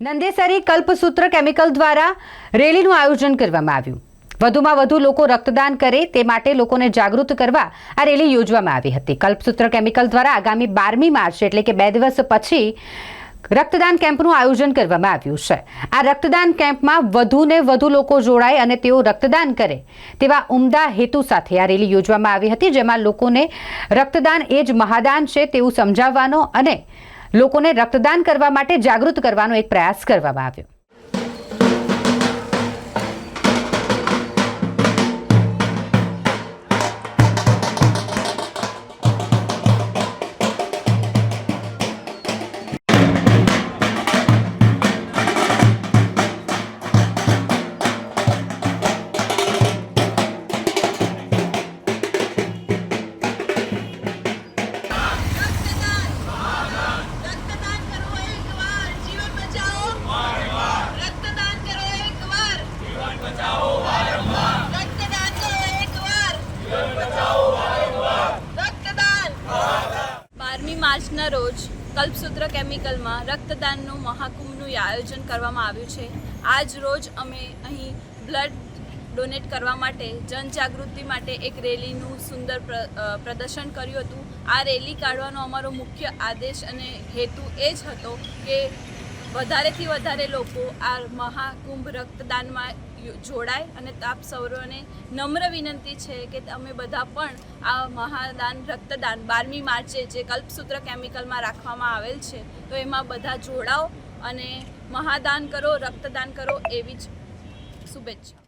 Nandesari Kalpasutra chemical દ્વારા રેલીનું આયોજન કરવામાં આવ્યું. વધુમાં વધુ લોકો રક્તદાન કરે તે માટે લોકોને જાગૃત કરવા આ રેલી યોજવામાં આવી હતી. કલ્પસૂત્ર કેમિકલ દ્વારા આગામી બારમી માર્ચ, એટલે કે બે દિવસ પછી, રક્તદાન કેમ્પનું આયોજન કરવામાં આવ્યું છે. આ રક્તદાન કેમ્પમાં વધુને વધુ લોકો જોડાય અને તેઓ રક્તદાન કરે તેવા ઉમદા હેતુ સાથે આ રેલી યોજવામાં આવી હતી, જેમાં લોકોને રક્તદાન એ જ મહાદાન છે તેવું સમજાવવાનો અને લોકોને રક્તદાન કરવા માટે જાગૃત કરવાનો એક પ્રયાસ કરવામાં આવ્યો. માર્ચના રોજ કલ્પસૂત્ર કેમિકલમાં રક્તદાનનું મહાકુંભનું આયોજન કરવામાં આવ્યું છે. આજ રોજ અમે અહીં બ્લડ ડોનેટ કરવા માટે, જનજાગૃતિ માટે એક રેલીનું સુંદર પ્રદર્શન કર્યું હતું. આ રેલી કાઢવાનો અમારો મુખ્ય આદેશ અને હેતુ એ જ હતો કે વધારેથી વધારે લોકો આ મહાકુંભ રક્તદાનમાં જોડાય અને આપ સૌરોને નમ્ર વિનંતી છે કે તમે બધા પણ આ મહાદાન, રક્તદાન બારમી માર્ચે જે કલ્પસૂત્ર કેમિકલમાં રાખવામાં આવેલ છે, તો એમાં બધા જોડાઓ અને મહાદાન કરો, રક્તદાન કરો એવી જ શુભેચ્છા.